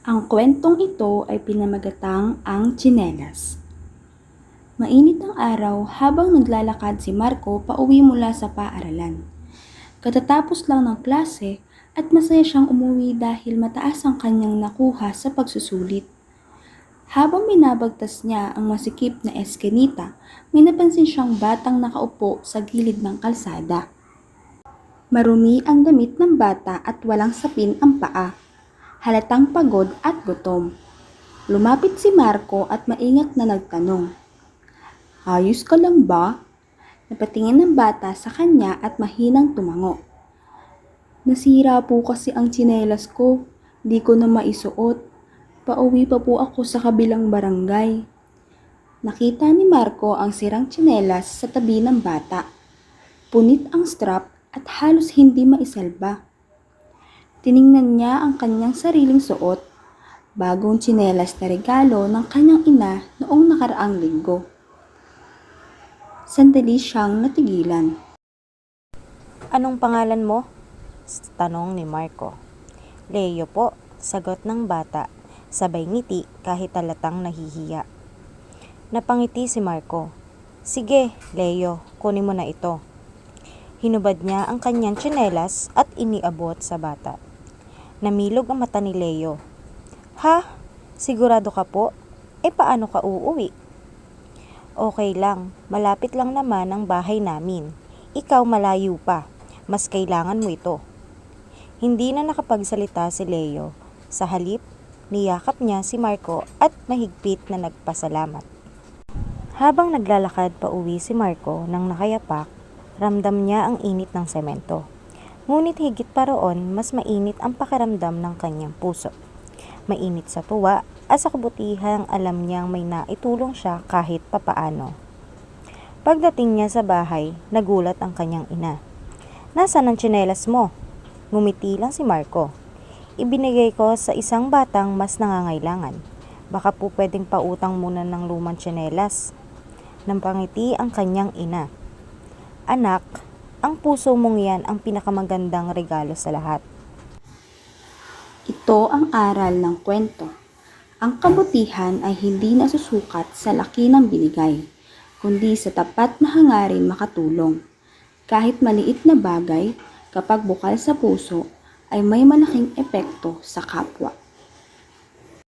Ang kwentong ito ay pinamagatang ang tsinelas. Mainit ang araw habang naglalakad si Marco pauwi mula sa paaralan. Katatapos lang ng klase at masaya siyang umuwi dahil mataas ang kanyang nakuha sa pagsusulit. Habang binabagtas niya ang masikip na eskenita, may napansin siyang batang nakaupo sa gilid ng kalsada. Marumi ang damit ng bata at walang sapin ang paa. Halatang pagod at gutom. Lumapit si Marco at maingat na nagtanong. Ayos ka lang ba? Napatingin ng bata sa kanya at mahinang tumango. Nasira po kasi ang tsinelas ko. Di ko na maisuot. Pauwi pa po ako sa kabilang barangay. Nakita ni Marco ang sirang tsinelas sa tabi ng bata. Punit ang strap at halos hindi maisalba. Tiningnan niya ang kanyang sariling suot, bagong tsinelas na regalo ng kanyang ina noong nakaraang linggo. Sandali siyang natigilan. Anong pangalan mo? Tanong ni Marco. Leo po, sagot ng bata, sabay ngiti kahit talatang nahihiya. Napangiti si Marco. Sige, Leo, kunin mo na ito. Hinubad niya ang kanyang tsinelas at iniabot sa bata. Namilog ang mata ni Leo. Ha? Sigurado ka po? E paano ka uuwi? Okay lang, malapit lang naman ang bahay namin. Ikaw malayo pa, mas kailangan mo ito. Hindi na nakapagsalita si Leo. Sa halip, niyakap niya si Marco at mahigpit na nagpasalamat. Habang naglalakad pa uwi si Marco nang nakayapak, ramdam niya ang init ng semento. Ngunit higit pa roon, mas mainit ang pakiramdam ng kanyang puso. Mainit sa tuwa at sa kabutihang alam niyang may naitulong siya kahit papaano. Pagdating niya sa bahay, nagulat ang kanyang ina. Nasaan ang tsinelas mo? Ngumiti lang si Marco. Ibinigay ko sa isang batang mas nangangailangan. Baka po pwedeng pautang muna ng lumang tsinelas. Nampangiti ang kanyang ina. Anak, ang puso mong yan ang pinakamagandang regalo sa lahat. Ito ang aral ng kwento. Ang kabutihan ay hindi nasusukat sa laki ng binigay, kundi sa tapat na hangarin makatulong. Kahit maliit na bagay, kapag bukal sa puso, ay may malaking epekto sa kapwa.